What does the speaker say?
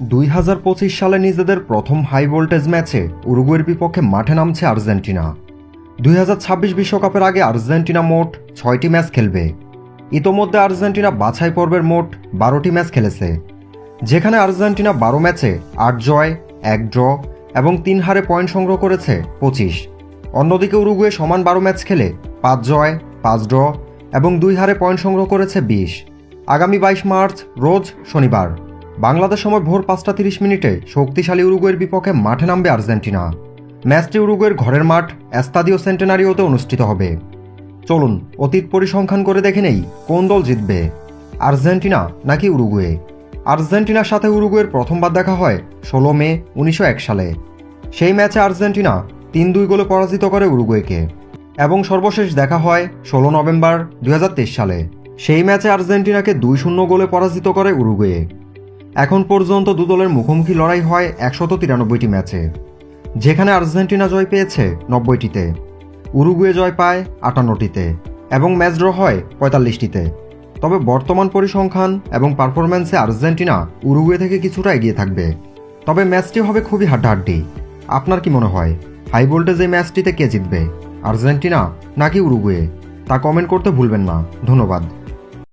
দুই হাজার পঁচিশ সালে নিজেদের প্রথম হাই ভোল্টেজ ম্যাচে উরুগুয়ের বিপক্ষে মাঠে নামছে আর্জেন্টিনা। দুই বিশ্বকাপের আগে আর্জেন্টিনা মোট ছয়টি ম্যাচ খেলবে। ইতোমধ্যে আর্জেন্টিনা বাছাই পর্বের মোট বারোটি ম্যাচ খেলেছে। যেখানে আর্জেন্টিনা বারো ম্যাচে আট জয়, এক ড্র এবং তিন হারে পয়েন্ট সংগ্রহ করেছে পঁচিশ। অন্যদিকে উরুগুয়ে সমান বারো ম্যাচ খেলে পাঁচ জয়, পাঁচ ড্র এবং দুই হারে পয়েন্ট সংগ্রহ করেছে বিশ। আগামী বাইশ মার্চ, রোজ শনিবার। বাংলাদেশ সময় ভোর পাঁচটা তিরিশ মিনিটে শক্তিশালী উরুগুয়ের বিপক্ষে মাঠে নামবে আর্জেন্টিনা। ম্যাচটি উরুগুয়ের ঘরের মাঠ এস্তাদিও সেন্টেনারিওতে অনুষ্ঠিত হবে। চলুন অতীত পরিসংখ্যান করে দেখে নেই কোন দল জিতবে। আর্জেন্টিনা নাকি উরুগুয়ে? আর্জেন্টিনার সাথে উরুগুয়ের প্রথমবার দেখা হয় ষোলো মে উনিশশো এক সালে। সেই ম্যাচে আর্জেন্টিনা তিন দুই গোলে পরাজিত করে উরুগুয়েকে এবং সর্বশেষ দেখা হয় ষোলো নভেম্বর দুই হাজার তেইশ সালে। সেই ম্যাচে আর্জেন্টিনাকে দুই শূন্য গোলে পরাজিত করে উরুগুয়ে। এখন পর্যন্ত দু দলের মুখোমুখি লড়াই হয় একশত তিরানব্বইটি ম্যাচে। যেখানে আর্জেন্টিনা জয় পেয়েছে নব্বইটিতে, উরুগুয়ে জয় পায় আটান্নটিতে এবং ম্যাচ ড্র হয় পঁয়তাল্লিশটিতে। তবে বর্তমান পরিসংখ্যান এবং পারফরম্যান্সে আর্জেন্টিনা উরুগুয়ে থেকে কিছুটা এগিয়ে থাকবে। তবে ম্যাচটি হবে খুবই হাড্ডাহাড্ডি। আপনার কি মনে হয়? হাই ভোল্টেজ এই ম্যাচটিতে কে জিতবে, আর্জেন্টিনা নাকি উরুগুয়ে? তা কমেন্ট করতে ভুলবেন না। ধন্যবাদ।